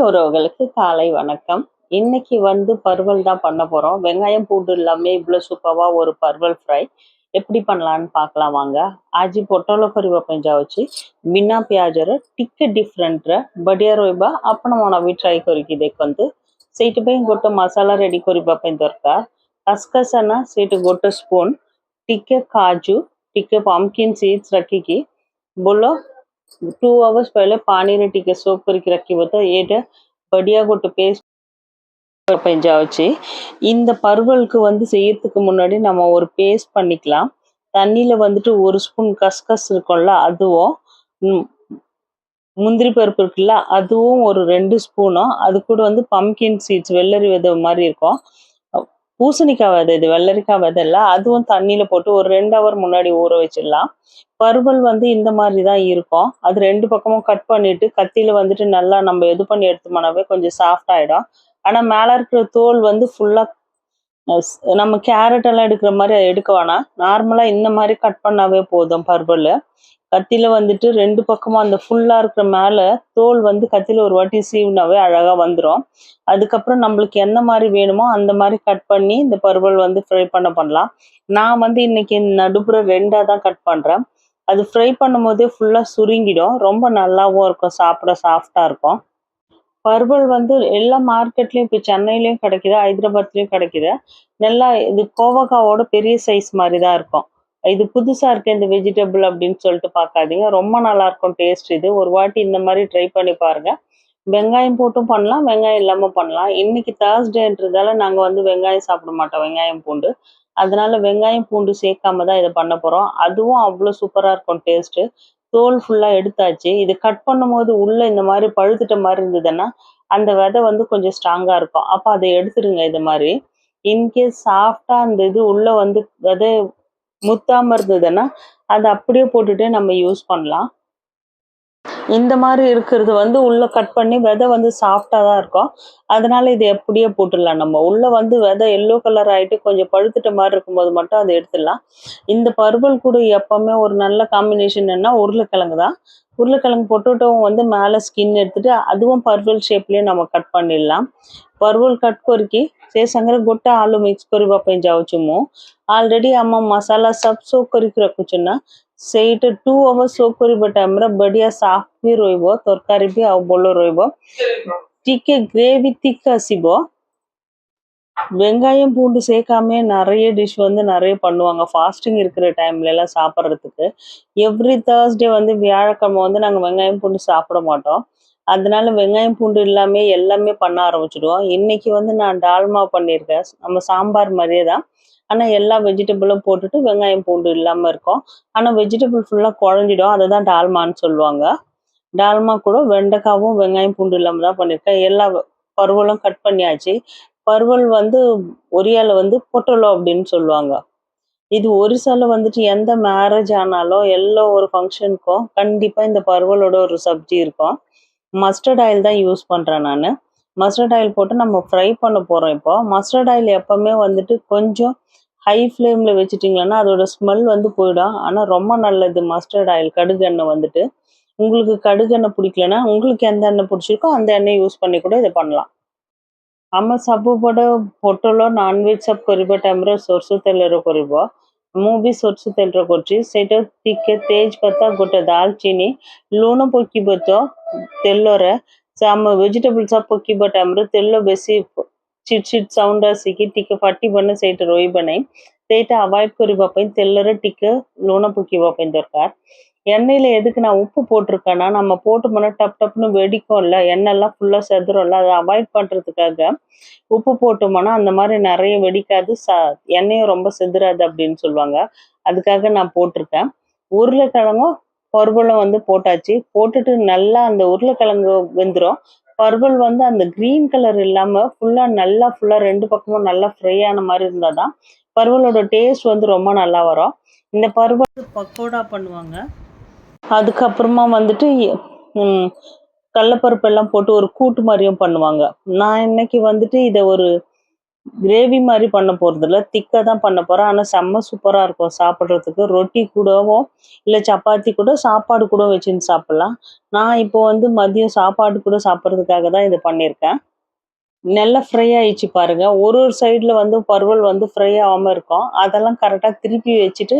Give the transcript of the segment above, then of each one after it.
உறவுகளுக்கு காலை வணக்கம் இன்னைக்கு வந்து பர்வல் தான் பண்ண போறோம் வெங்காயம் பூண்டு இல்லாம இவ்வளவு சூப்பரா ஒரு பர்வல் ஃப்ரை எப்படி பண்ணலான்னு பார்க்கலாம் வாங்க ଆଜି ପୋଟଳ କରିବା ପାଇଁ ଯାଉଛି ବିନା ପିଆଜର ଟିକେ ଡିଫରେଣ୍ଟରେ ବଢ଼ିଆ ରହିବା ଆପଣମାନେ ବି ଟ୍ରାଏ କରିକି ଦେଖନ୍ତୁ ସେଇଥିପାଇଁ ଗୋଟେ ମସଲା ରେଡି କରିବା ପାଇଁ ଦରକାର ଖସଖସନା ସେଇଠି ଗୋଟେ ସ୍ପୁନ୍ ଟିକେ କାଜୁ ଟିକେ ପମ୍ପକିନ୍ ସିଡ୍ସ ରଖିକି ବୋଲ టూ అవర్స్ పైలే పానీని టీకే సోపరికి రక్కిపోతే ஏட்ட படியாக கொட்டு பேஸ்ட் பெஞ்சாவச்சு இந்த பருவலுக்கு வந்து செய்யறதுக்கு முன்னாடி நம்ம ஒரு பேஸ்ட் பண்ணிக்கலாம். தண்ணியில் வந்துட்டு ஒரு ஸ்பூன் கஸ்கஸ் இருக்கும்ல அதுவும் முந்திரி பருப்பு இருக்குல்ல அதுவும் ஒரு ரெண்டு ஸ்பூனும் அது கூட வந்து பம்கின் சீட்ஸ் வெள்ளரி வித மாதிரி இருக்கும். பூசணிக்காய் விதை இது வெள்ளரிக்காய் விதை இல்லை அதுவும் தண்ணியில போட்டு ஒரு ரெண்டு ஹவர் முன்னாடி ஊற வச்சிடலாம். பருவல் வந்து இந்த மாதிரி தான் இருக்கும். அது ரெண்டு பக்கமும் கட் பண்ணிட்டு கத்தியில் வந்துட்டு நல்லா நம்ம இது பண்ணி எடுத்தோம்னாவே கொஞ்சம் சாஃப்ட் ஆயிடும். ஆனா மேல இருக்கிற தோல் வந்து ஃபுல்லா நம்ம கேரட் எல்லாம் எடுக்கிற மாதிரி எடுக்க வேணாம். நார்மலா இந்த மாதிரி கட் பண்ணாவே போதும் பர்பல் கத்தியில வந்துட்டு ரெண்டு பக்கமும் அந்த ஃபுல்லா இருக்கிற மேல தோல் வந்து கத்தியில ஒரு வாட்டி சீவுனாவே அழகா வந்துடும் அதுக்கப்புறம் நம்மளுக்கு எந்த மாதிரி வேணுமோ அந்த மாதிரி கட் பண்ணி இந்த பருவல் வந்து ஃப்ரை பண்ண பண்ணலாம். நான் வந்து இன்னைக்கு நடுப்புற ரெண்டா தான் கட் பண்றேன். அது ஃப்ரை பண்ணும் போதே ஃபுல்லா சுருங்கிடும். ரொம்ப நல்லாவும் இருக்கும். சாப்பிட சாஃப்டா இருக்கும். பர்பிள் வந்து எல்லா மார்க்கெட்லயும் இப்போ சென்னையிலயும் கிடைக்குது ஹைதராபாத்லயும் கிடைக்குது. நல்லா இது கோவக்காவோட பெரிய சைஸ் மாதிரி தான் இருக்கும். இது புதுசா இருக்கு இந்த வெஜிடபிள் அப்படின்னு சொல்லிட்டு பார்க்காதீங்க. ரொம்ப நல்லா இருக்கும் டேஸ்ட் இது. ஒரு வாட்டி இந்த மாதிரி ட்ரை பண்ணி பாருங்க. வெங்காயம் போட்டும் பண்ணலாம் வெங்காயம் இல்லாம பண்ணலாம். இன்னைக்கு தேர்ஸ்டேன்றதால நாங்க வந்து வெங்காயம் சாப்பிட மாட்டோம் வெங்காயம் பூண்டு. அதனால வெங்காயம் பூண்டு சேர்க்காம தான் இதை பண்ண போறோம். அதுவும் அவ்வளோ சூப்பரா இருக்கும் டேஸ்ட் தோல் ஃபுல்லா எடுத்தாச்சு. இது கட் பண்ணும்போது உள்ள இந்த மாதிரி பழுத்துட்ட மாதிரி இருந்ததுன்னா அந்த விதை வந்து கொஞ்சம் ஸ்ட்ராங்கா இருக்கும். அப்போ அதை எடுத்துருங்க இது மாதிரி. இன்கேஸ் சாஃப்டா அந்த இது உள்ள வந்து விதை முத்தாம இருந்ததுன்னா அதை அப்படியே போட்டுட்டு நம்ம யூஸ் பண்ணலாம். இந்த மாதிரி இருக்கிறது வந்து உள்ள கட் பண்ணி விதை வந்து சாஃப்டாக தான் இருக்கும். அதனால இது எப்படியே போட்டுடலாம் நம்ம. உள்ள வந்து விதை எல்லோ கலர் ஆயிட்டு கொஞ்சம் பழுத்துட்ட மாதிரி இருக்கும்போது மட்டும் அதை எடுத்துடலாம். இந்த பருவல் கூட எப்பவுமே ஒரு நல்ல காம்பினேஷன் என்ன உருளைக்கிழங்கு தான். உருளைக்கிழங்கு பொட்டோட்டோவும் வந்து மேலே ஸ்கின் எடுத்துட்டு அதுவும் பர்வல் ஷேப்லேயும் நம்ம கட் பண்ணிடலாம். பருவல் கட் చేసంగర గొట్ట ఆలు ஆளு மிக்ஸ் బాపై జావచ్చుము ఆల్రెడీ అమ్మ మసాలా సబ్ సో కొరికి రక్కుచున్నా ସୋକ୍ କରିକି ରଖୁଛୁ ନା ସେଇଟା ଟୁ ଆୱାର୍ସ ସୋକ୍ କରିବା ଟାଇମ୍ରେ ବଢିଆ ସାଫ୍ଟ ବି ରହିବ ତରକାରୀ ବି ଆଉ ଭଲ ରହିବ ଟିକେ ଗ୍ରେଭି திக் ଆସିବ வெங்காயம் பூண்டு சேர்க்காம நிறைய டிஷ் வந்து நிறைய பண்ணுவாங்க ஃபாஸ்டிங் இருக்கிற டைம்ல எல்லாம் சாப்பிட்றதுக்கு எவ்ரி தேர்ஸ்டே வந்து வியாழக்கிழமை வந்து நாங்கள் வெங்காயம் பூண்டு சாப்பிட மாட்டோம் அதனால வெங்காயம் பூண்டு இல்லாம எல்லாமே பண்ண ஆரம்பிச்சிடுவோம் இன்னைக்கு வந்து நான் டால்மா பண்ணியிருக்கேன் நம்ம சாம்பார் மாதிரியே தான் ஆனால் எல்லா வெஜிடபிளும் போட்டுட்டு வெங்காயம் பூண்டு இல்லாமல் இருக்கும். ஆனால் வெஜிடபிள் ஃபுல்லாக குழஞ்சிடும். அதை தான் டால்மான்னு சொல்லுவாங்க. டால்மா கூட வெண்டைக்காவும் வெங்காயம் பூண்டு இல்லாமல் தான் பண்ணியிருக்கேன். எல்லா பருவலும் கட் பண்ணியாச்சு. பருவல் வந்து ஒரியால வந்து பொட்டலோ அப்படின்னு சொல்லுவாங்க. இது ஒரிசால வந்துட்டு எந்த மேரேஜ் ஆனாலும் எல்லா ஒரு ஃபங்க்ஷனுக்கும் கண்டிப்பாக இந்த பருவலோட ஒரு சப்ஜி இருக்கும். மஸ்டர்ட் ஆயில் தான் யூஸ் பண்ணுறேன் நான். மஸ்டர்ட் ஆயில் போட்டு நம்ம ஃப்ரை பண்ண போகிறோம் இப்போ. மஸ்டர்ட் ஆயில் எப்பவுமே வந்துட்டு கொஞ்சம் ஹை ஃப்ளேமில் வச்சுட்டிங்கன்னா அதோட ஸ்மெல் வந்து போயிடும் ஆனால் ரொம்ப நல்லது மஸ்டர்ட் ஆயில் கடுகு எண்ணெய் வந்துட்டு உங்களுக்கு கடுகு எண்ணெய் பிடிக்கலன்னா உங்களுக்கு எந்த எண்ணெய் பிடிச்சிருக்கோ அந்த எண்ணெய் யூஸ் பண்ணி கூட இதை பண்ணலாம் ଆମ ସବୁପଟେ ପୋଟଳ ନନଭେଜ ସବ କରିବା ଟାଇମ୍ରେ ସୋରିଷ ତେଲରେ କରିବ ମୁଁ ବି ସୋରିଷ ତେଲରେ କରୁଛି ସେଇଟା ଟିକେ ତେଜ ପତ୍ତା ଗୋଟେ ଡାଲଚିନି ଲୁଣ ପକେଇବ ତ ତେଲରେ ସେ ଆମ ଭେଜିଟେବଲ ସବ ପକେଇବା ଟାଇମ୍ରେ ତେଲ ବେଶୀ ଛିଟ୍ ଛିଟ୍ ସାଉଣ୍ଡ ଆସିକି ଟିକେ ଫାଟିବନି ସେଇଟା ରହିବ ନାହିଁ ସେଇଟା ଆଭଏଡ୍ କରିବା ପାଇଁ ତେଲରେ ଟିକେ ଲୁଣ ପକେଇବା ପାଇଁ ଦରକାର எண்ணெயில எதுக்கு நான் உப்பு போட்டிருக்கேன்னா நம்ம போட்டோம்னா டப் டப்னு வெடிக்கும்ல எண்ணெய்லாம் ஃபுல்லா செதறும்ல அதை அவாய்ட் பண்றதுக்காக உப்பு போட்டோம்னா அந்த மாதிரி நிறைய வெடிக்காது ச எண்ணெயும் ரொம்ப செதுறாது அப்படின்னு சொல்லுவாங்க அதுக்காக நான் போட்டிருக்கேன் உருளைக்கிழங்கும் பருவலும் வந்து போட்டாச்சு போட்டுட்டு நல்லா அந்த உருளைக்கிழங்கு வெந்துடும் பருவல் வந்து அந்த கிரீன் கலர் இல்லாமல் ஃபுல்லாக நல்லா ஃபுல்லாக ரெண்டு பக்கமும் நல்லா ஃப்ரை ஆன மாதிரி இருந்தாதான் பருவலோட டேஸ்ட் வந்து ரொம்ப நல்லா வரும். இந்த பருவல் பக்கோடா பண்ணுவாங்க. அதுக்கப்புறமா வந்துட்டு கடலப்பருப்பு எல்லாம் போட்டு ஒரு கூட்டு மாதிரியும் பண்ணுவாங்க. நான் இன்னைக்கு வந்துட்டு இதை ஒரு கிரேவி மாதிரி பண்ண போகிறதில்ல திக்காக தான் பண்ண போகிறேன் ஆனால் செம்ம சூப்பராக இருக்கும் சாப்பிட்றதுக்கு. ரொட்டி கூடவும் இல்லை சப்பாத்தி கூட சாப்பாடு கூட வச்சுன்னு சாப்பிட்லாம். நான் இப்போ வந்து மதியம் சாப்பாடு கூட சாப்பிட்றதுக்காக தான் இது பண்ணியிருக்கேன். நல்லா ஃப்ரை ஆயிடுச்சு பாருங்க. ஒரு ஒரு சைடில் வந்து பருவல் வந்து ஃப்ரை ஆகாமல் இருக்கும். அதெல்லாம் கரெக்டாக திருப்பி வச்சுட்டு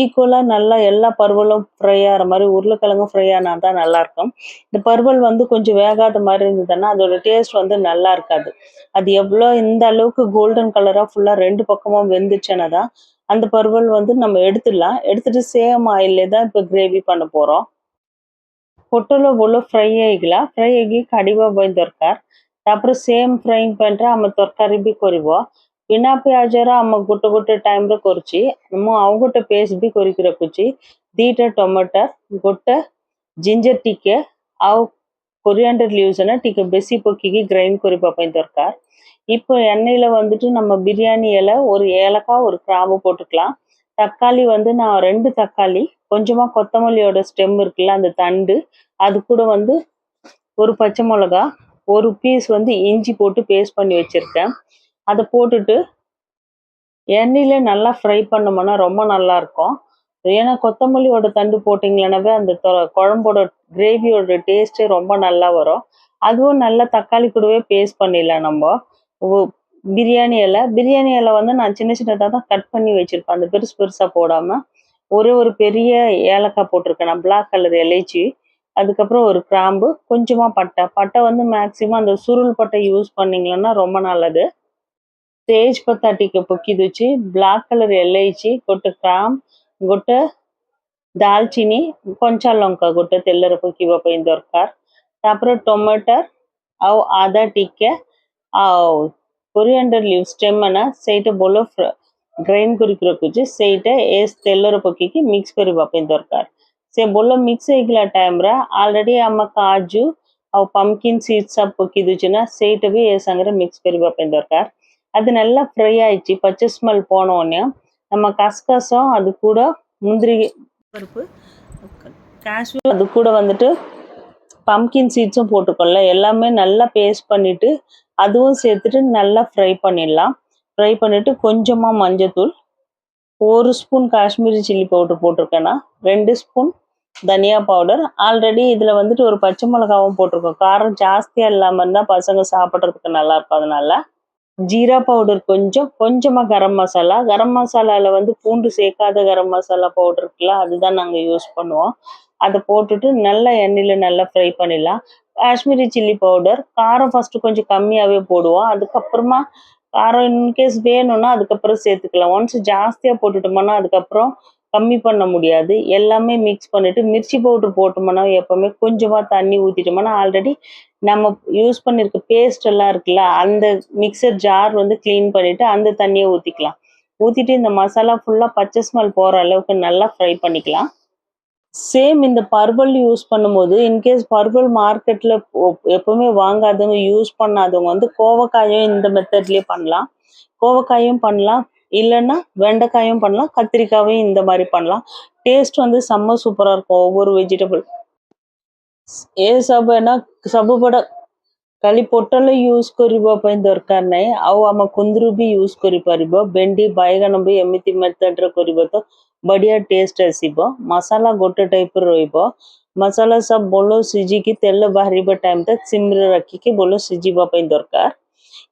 ஈக்குவலாக நல்லா எல்லா பருவலும் ஃப்ரை ஆகிற மாதிரி உருளைக்கிழங்கும் ஃப்ரை ஆனால் தான் நல்லாயிருக்கும் இந்த பருவல் வந்து கொஞ்சம் வேகாத மாதிரி இருந்ததுன்னா அதோட டேஸ்ட் வந்து நல்லா இருக்காது. அது எவ்வளோ இந்த அளவுக்கு கோல்டன் கலராக ஃபுல்லாக ரெண்டு பக்கமும் வெந்துச்சுன்னா தான் அந்த பருவல் வந்து நம்ம எடுத்துடலாம். எடுத்துட்டு சேம் ஆயிலே தான் இப்போ கிரேவி பண்ண போகிறோம் పొట్టలో ஃப்ரை ஆகிக்கலாம். ஃப்ரை ஆகி అయ్యి போய் దొరకారు ତାପରେ ସେମ୍ ଫ୍ରାଇଂ ପ୍ୟାନ୍ରେ ଆମେ ତରକାରୀ ବି କରିବ ବିନା ପିଆଜର ଆମ ଗୋଟେ ଗୋଟେ ଟାଇମ୍ରେ କରୁଛି ମୁଁ ଆଉ ଗୋଟେ ପେଷ୍ଟ ବି କରିକି ରଖୁଛି ଦିଟା ଟମାଟର ଗୋଟେ ଜିଞ୍ଜର ଟିକେ ଆଉ கொரியாண்டர் லீவ்ஸ்னா ଟିକେ ବେଶୀ ପକେଇକି கிரைண்ட் କରିବା ପାଇଁ ଦରକାର இப்போ எண்ணெயில் வந்துட்டு நம்ம பிரியாணி இலை ஒரு ஏலக்காய் ஒரு கிராம்பு போட்டுக்கலாம் தக்காளி வந்து நான் ரெண்டு தக்காளி கொஞ்சமாக கொத்தமல்லியோட ஸ்டெம் இருக்குல்ல அந்த தண்டு அது கூட வந்து ஒரு பச்சை மிளகா ஒரு பீஸ் வந்து இஞ்சி போட்டு பேஸ்ட் பண்ணி வச்சுருக்கேன். அதை போட்டுட்டு எண்ணெயில் நல்லா ஃப்ரை பண்ணோம்னா ரொம்ப நல்லாயிருக்கும் ஏன்னா கொத்தமல்லியோட தண்டு போட்டிங்கனாவே அந்த குழம்போட கிரேவியோட டேஸ்ட்டே ரொம்ப நல்லா வரும். அதுவும் நல்லா தக்காளி கூடவே பேஸ்ட் பண்ணிடலாம் நம்ம. பிரியாணி இலை. பிரியாணி இலை வந்து நான் சின்ன சின்னதாக தான் கட் பண்ணி வச்சுருப்பேன். அந்த பெருசு பெருசாக போடாமல் ஒரே ஒரு பெரிய ஏலக்காய் போட்டிருக்கேன் நான். பிளாக் கலர் இலைச்சி. அதுக்கப்புறம் ஒரு கிராம்பு கொஞ்சமாக பட்டை பட்டை வந்து மேக்ஸிமம் அந்த சுருள் பட்டை யூஸ் பண்ணிங்களன்னா ரொம்ப நல்லது தேஜ் பத்தாட்டிக்கு பொக்கிதுச்சு பிளாக் கலர் எல்ஐச்சி கொட்டு கிராம்பு ଗୋଟେ ଡାଲଚିନି କଞ୍ଚା ଲଙ୍କା ଗୋଟେ ତେଲରେ ପକାଇବା ପାଇଁ ଦରକାର ତାପରେ ଟମାଟର ଆଉ ଆଦା ଟିକେ ଆଉ କୋରିଆଣ୍ଡର ଲିଭ୍ସ ଟେମାନେ ସେଇଟା ଭଲ ଗ୍ରାଇଣ୍ଡ କରିକି ରଖୁଛି ସେଇଟା ଏ ତେଲରେ ପକେଇକି ମିକ୍ସ କରିବା ପାଇଁ ଦରକାର ସେ ଭଲ ମିକ୍ସ ହେଇଗଲା ଟାଇମ୍ରେ ଅଲରେଡ଼ି ଆମ କାଜୁ ଆଉ ପମ୍କିନ୍ ସୀଡ୍ ସବୁ ପକେଇ ଦଉଛି ନା ସେଇଟା ବି ଏ ସାଙ୍ଗରେ ମିକ୍ସ କରିବା ପାଇଁ ଦରକାର அது நல்லா ஃப்ரை ஆயிடுச்சு பச்சை ஸ்மெல் போன உடனே நம்ம கசகசம் அது கூட முந்திரி பருப்பு கேஷ்யூ அது கூட வந்துட்டு பம்கின் சீட்ஸும் போட்டுக்கொள்ள எல்லாமே நல்லா பேஸ்ட் பண்ணிட்டு அதுவும் சேர்த்துட்டு நல்லா ஃப்ரை பண்ணிடலாம் ஃப்ரை பண்ணிட்டு கொஞ்சமாக மஞ்சத்தூள் ஒரு ஸ்பூன் காஷ்மீரி சில்லி பவுடர் போட்டிருக்கேன்னா ரெண்டு ஸ்பூன் தனியா பவுடர் ஆல்ரெடி இதில் வந்துட்டு ஒரு பச்சை மிளகாவும் போட்டிருக்கோம். காரம் ஜாஸ்தியாக இல்லாமல் இருந்தால் பசங்க சாப்பிட்றதுக்கு நல்லா இருக்கும் அதனால ஜீரா பவுடர் கொஞ்சம் கொஞ்சமாக கரம் மசாலா. கரம் மசாலாவில் வந்து பூண்டு சேர்க்காத கரம் மசாலா பவுடர் இருக்குல்ல அதுதான் நாங்கள் யூஸ் பண்ணுவோம். அதை போட்டுட்டு நல்லா எண்ணெயில் நல்லா ஃப்ரை பண்ணிடலாம். காஷ்மீரி சில்லி பவுடர் காரம் ஃபஸ்ட்டு கொஞ்சம் கம்மியாகவே போடுவோம். அதுக்கப்புறமா காரம் இன்கேஸ் வேணும்னா அதுக்கப்புறம் சேர்த்துக்கலாம். ஒன்ஸ் ஜாஸ்தியாக போட்டுட்டோம்னா அதுக்கப்புறம் கம்மி பண்ண முடியாது. எல்லாமே மிக்ஸ் பண்ணிட்டு மிர்ச்சி பவுட்ரு போட்டோம்னா எப்போவுமே கொஞ்சமாக தண்ணி ஊற்றிட்டோம்னா ஆல்ரெடி நம்ம யூஸ் பண்ணியிருக்க பேஸ்ட் எல்லாம் இருக்குல்ல அந்த மிக்சர் ஜார் வந்து க்ளீன் பண்ணிட்டு அந்த தண்ணியை ஊற்றிக்கலாம் ஊற்றிட்டு இந்த மசாலா ஃபுல்லாக பச்சை ஸ்மெல் போகிற அளவுக்கு நல்லா ஃப்ரை பண்ணிக்கலாம். சேம் இந்த பர்வல் யூஸ் பண்ணும்போது இன்கேஸ் பர்வல் மார்க்கெட்டில் எப்பவுமே வாங்காதவங்க யூஸ் பண்ணாதவங்க வந்து கோவக்காயும் இந்த மெத்தட்லேயே பண்ணலாம். கோவக்காயும் பண்ணலாம். இல்லைன்னா வெண்டைக்காயும் பண்ணலாம் கத்திரிக்காயும் இந்த மாதிரி பண்ணலாம் டேஸ்ட் வந்து செம்ம சூப்பராக இருக்கும் ஒவ்வொரு வெஜிடபிள் ଏ ସବୁ ଏନା ସବୁବଡ଼ ଖାଲି ପୋଟଳ ୟୁଜ୍ କରିବା ପାଇଁ ଦରକାର ନାହିଁ ଆଉ ଆମ କୁନ୍ଦୁରୁ ବି ୟୁଜ୍ କରିପାରିବ ଭେଣ୍ଡି ବାଇଗଣ ବି ଏମିତି ମେଥଡ଼ରେ କରିବ ତ ବଢ଼ିଆ ଟେଷ୍ଟ ଆସିବ ମସଲା ଗୋଟେ ଟାଇପ୍ର ରହିବ ମସଲା ସବୁ ଭଲ ସିଝିକି ତେଲ ବାହାରିବା டைம் தக் சிம்மில் ரக்கிக்கு போல சிஜிவா ପାଇଁ ଦରକାର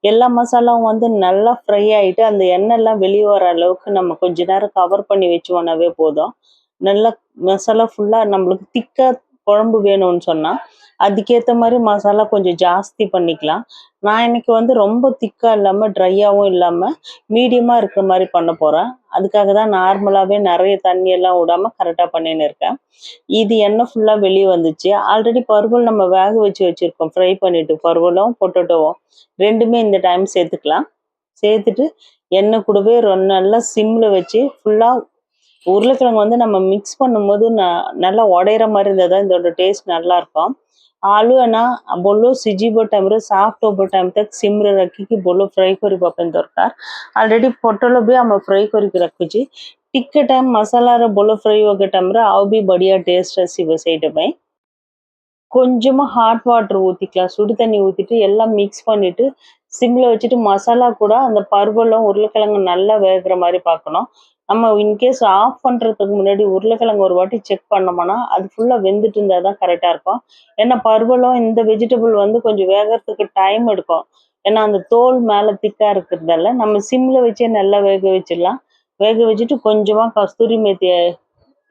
எல்லா மசாலாவும் வந்து நல்லா ஃப்ரை ஆகிட்டு அந்த எண்ணெய்லாம் வெளியே வர அளவுக்கு நம்ம கொஞ்ச நேரம் கவர் பண்ணி வச்சோன்னாவே போதும். நல்லா மசாலா ஃபுல்லாக நம்மளுக்கு திக்காக குழம்பு வேணும்னு சொன்னால் அதுக்கேற்ற மாதிரி மசாலா கொஞ்சம் ஜாஸ்தி பண்ணிக்கலாம். நான் இன்னைக்கு வந்து ரொம்ப திக்காக இல்லாமல் ட்ரையாகவும் இல்லாமல் மீடியமாக இருக்கிற மாதிரி பண்ண போகிறேன் அதுக்காக தான் நார்மலாகவே நிறைய தண்ணியெல்லாம் விடாமல் கரெக்டாக பண்ணின்னு இருக்கேன். இது எண்ணெய் ஃபுல்லாக வெளியே வந்துச்சு. ஆல்ரெடி பருவல் நம்ம வேக வச்சு வச்சுருக்கோம். ஃப்ரை பண்ணிவிட்டு பருவலும் பொட்டோட்டோவும் ரெண்டுமே இந்த டைம் சேர்த்துக்கலாம். சேர்த்துட்டு எண்ணெய் கூடவே ரொம்ப நல்லா சிம்மில் வச்சு ஃபுல்லாக உருளைக்கிழங்கு வந்து நம்ம மிக்ஸ் பண்ணும்போது ந- நல்லா உடையிற மாதிரி இருந்தால் தான் இதோட டேஸ்ட் நல்லாயிருக்கும் ଆଳୁ ଏନା ବୋଲୋ ସିଝିବ ଟାଇମ୍ରେ ସାଫ୍ଟ ହବ ଟାଇମ୍ ତକ୍ ସିମ୍ରେ ରଖିକି ବୋଲୋ ଫ୍ରାଏ କରିବା ପାଇଁ ଦରକାର ଅଲରେଡ଼ି ପୋଟଳ ବି ଆମେ ଫ୍ରାଏ କରିକି ରଖୁଛି ଟିକେ ଟାଇମ୍ ମସଲାର ବୋଲୋ ଫ୍ରାଏ ହବା ଟାଇମ୍ରେ ଆଉ ବି ବଢ଼ିଆ ଟେଷ୍ଟ ଆସିବ ସେଇଟା ପାଇଁ கொஞ்சமாக ஹாட் வாட்டர் ஊற்றிக்கலாம் சுடு தண்ணி ஊற்றிட்டு எல்லாம் மிக்ஸ் பண்ணிவிட்டு சிம்மில் வச்சுட்டு மசாலா கூட அந்த பருவெல்லாம் உருளைக்கிழங்கு நல்லா வேகிற மாதிரி பார்க்கணும் நம்ம இன்கேஸ் ஆஃப் பண்ணுறதுக்கு முன்னாடி உருளைக்கிழங்கு ஒரு வாட்டி செக் பண்ணோமோன்னா அது ஃபுல்லாக வெந்துட்டு இருந்தால் தான் கரெக்டாக இருக்கும். ஏன்னா பருவலும் இந்த வெஜிடபிள் வந்து கொஞ்சம் வேகிறதுக்கு டைம் எடுக்கும். ஏன்னா அந்த தோல் மேலே திக்காக இருக்கிறதால நம்ம சிம்மில் வச்சே நல்லா வேக வச்சிடலாம். வேக வச்சுட்டு கொஞ்சமாக கஸ்தூரி மேத்தியை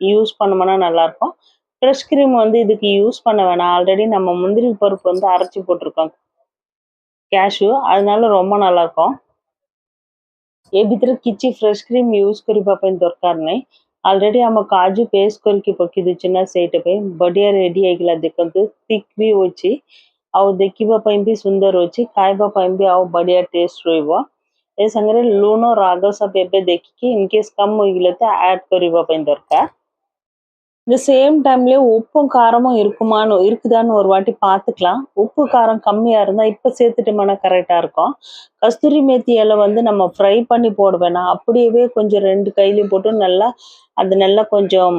யூஸ் பண்ணோம்னா நல்லாயிருக்கும் ஃப்ரெஷ் கிரீம் வந்து இதுக்கு யூஸ் பண்ண வேணாம். ஆல்ரெடி நம்ம முந்திரி பருப்பு வந்து அரைச்சி போட்டிருக்கோம். கேஷ்யூ அதனால ரொம்ப நல்லாயிருக்கும் ଏ ଭିତରେ କିଛି ଫ୍ରେଶ୍ କ୍ରିମ୍ ୟୁଜ୍ କରିବା ପାଇଁ ଦରକାର ନାହିଁ ଅଲରେଡ଼ି ଆମ କାଜୁ ପେଷ୍ଟ କରିକି ପକେଇ ଦେଇଛୁ ନା ସେଇଟା ପାଇଁ ବଢ଼ିଆ ରେଡ଼ି ହେଇଗଲା ଦେଖନ୍ତୁ ଥିକ୍ ବି ଅଛି ଆଉ ଦେଖିବା ପାଇଁ ବି ସୁନ୍ଦର ଅଛି ଖାଇବା ପାଇଁ ବି ଆଉ ବଢ଼ିଆ ଟେଷ୍ଟ ରହିବ ଏ ସାଙ୍ଗରେ ଲୁଣ ରାଗ ସବୁ ଏବେ ଦେଖିକି ଇନକେସ୍ କମ୍ ହେଇଗଲେ ତ ଆଡ଼୍ କରିବା ପାଇଁ ଦରକାର இந்த சேம் டைம்லயே உப்பும் காரமும் இருக்குமான்னு இருக்குதான்னு ஒரு வாட்டி பார்த்துக்கலாம். உப்பு காரம் கம்மியா இருந்தா இப்ப சேர்த்துட்டோம்னா கரெக்டா இருக்கும். கஸ்தூரி மேத்தி இலை வந்து நம்ம ஃப்ரை பண்ணி போட வேணாம் அப்படியே கொஞ்சம் ரெண்டு கையிலையும் போட்டு நல்லா அது நல்லா கொஞ்சம்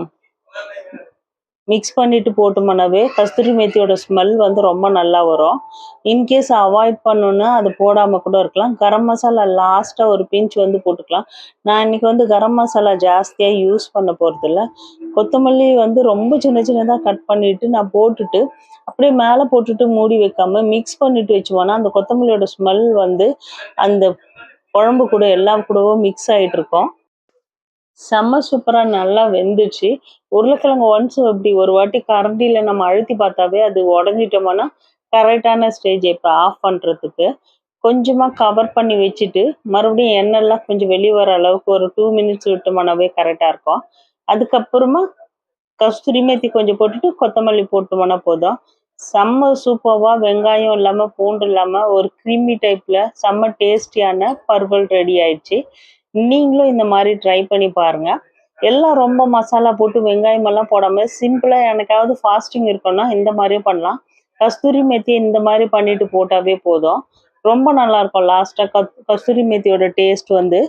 மிக்ஸ் பண்ணிட்டு போட்டோம்னாவே கஸ்தூரி மேத்தியோட ஸ்மெல் வந்து ரொம்ப நல்லா வரும். இன்கேஸ் அவாய்ட் பண்ணணுன்னா அது போடாமல் கூட இருக்கலாம். கரம் மசாலா லாஸ்ட்டாக ஒரு பிஞ்ச் வந்து போட்டுக்கலாம். நான் இன்னைக்கு வந்து கரம் மசாலா ஜாஸ்தியாக யூஸ் பண்ண போகிறதில்ல கொத்தமல்லி வந்து ரொம்ப சின்ன சின்னதாக கட் பண்ணிவிட்டு நான் போட்டுட்டு அப்படியே மேலே போட்டுட்டு மூடி வைக்காமல் மிக்ஸ் பண்ணிட்டு வச்சுவோன்னா அந்த கொத்தமல்லியோட ஸ்மெல் வந்து அந்த குழம்பு கூட எல்லாம் கூடவும் மிக்ஸ் ஆகிட்டு இருக்கும். செம்ம சூப்பராக நல்லா வெந்துச்சு. உருளைக்கிழங்கு ஒன்ஸ் இப்படி ஒரு வாட்டி கரண்டியில் நம்ம அழுத்தி பார்த்தாவே அது உடஞ்சிட்டோம்னா கரெக்டான ஸ்டேஜ் இப்போ ஆஃப் பண்ணுறதுக்கு கொஞ்சமாக கவர் பண்ணி வச்சுட்டு மறுபடியும் எண்ணெய்லாம் கொஞ்சம் வெளியே வர அளவுக்கு ஒரு டூ மினிட்ஸ் விட்டோம்னாவே கரெக்டாக இருக்கும். அதுக்கப்புறமா கஸ்தூரி மேத்தி கொஞ்சம் போட்டுட்டு கொத்தமல்லி போட்டோம்னா போதும். செம்ம சூப்பராக வெங்காயம் இல்லாமல் பூண்டு இல்லாமல் ஒரு க்ரீமி டைப்பில் செம்ம டேஸ்டியான பர்வல் ரெடி ஆயிடுச்சு. நீங்களும் இந்த மாதிரி ட்ரை பண்ணி பாருங்க. எல்லாம் ரொம்ப மசாலா போட்டு வெங்காயம் எல்லாம் போடாம சிம்பிளா எனக்காவது ஃபாஸ்டிங் இருக்கும்னா இந்த மாதிரியும் பண்ணலாம். கஸ்தூரி மெத்தி இந்த மாதிரி பண்ணிட்டு போட்டாவே போதும். ரொம்ப நல்லா இருக்கும் லாஸ்ட்டாக கத் கஸ்தூரி மேத்தியோட டேஸ்ட் வந்து.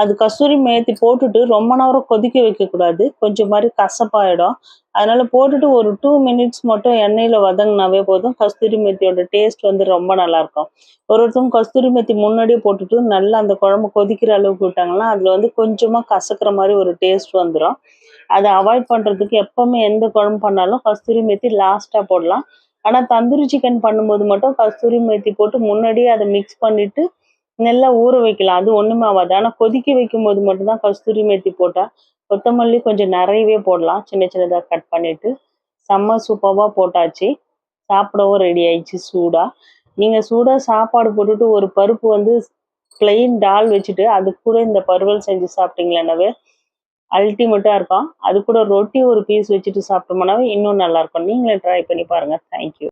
அது கஸ்தூரி மேத்தி போட்டுட்டு ரொம்ப நேரம் கொதிக்க வைக்கக்கூடாது. கொஞ்சம் மாதிரி கசப்பாயிடும். அதனால போட்டுட்டு ஒரு டூ மினிட்ஸ் மட்டும் எண்ணெயில் வதங்கினாவே போதும். கஸ்தூரி மேத்தியோட டேஸ்ட் வந்து ரொம்ப நல்லா இருக்கும் ஒரு ஒருத்தவங்க கஸ்தூரி மேத்தி முன்னாடியே போட்டுட்டு நல்லா அந்த குழம்பு கொதிக்கிற அளவுக்கு விட்டாங்கன்னா அதில் வந்து கொஞ்சமாக கசக்கிற மாதிரி ஒரு டேஸ்ட் வந்துடும் அதை அவாய்ட் பண்ணுறதுக்கு எப்போவுமே எந்த குழம்பு பண்ணாலும் கஸ்தூரி மேத்தி லாஸ்ட்டாக போடலாம். ஆனால் தந்தூரி சிக்கன் பண்ணும்போது மட்டும் கஸ்தூரி மேத்தி போட்டு முன்னாடியே அதை மிக்ஸ் பண்ணிட்டு நல்லா ஊற வைக்கலாம். அது ஒன்றுமே ஆகாது. ஆனால் கொதிக்க வைக்கும் போது மட்டும்தான் கஸ்தூரி மேத்தி போட்டால் கொத்தமல்லி கொஞ்சம் நிறையவே போடலாம். சின்ன சின்னதாக கட் பண்ணிவிட்டு செம்ம சூப்பராக போட்டாச்சு. சாப்பிடவும் ரெடி ஆயிடுச்சு சூடாக நீங்கள் சூடாக சாப்பாடு போட்டுட்டு ஒரு பருப்பு வந்து பிளெயின் டால் வச்சுட்டு அது கூட இந்த பருவல் செஞ்சு சாப்பிட்டீங்களேனாவே அல்டிமேட்டாக இருக்கும் அது கூட ரொட்டி ஒரு பீஸ் வச்சுட்டு சாப்பிட்டோம்னாவே இன்னும் நல்லாயிருக்கும் நீங்களே ட்ரை பண்ணி பாருங்கள் தேங்க்யூ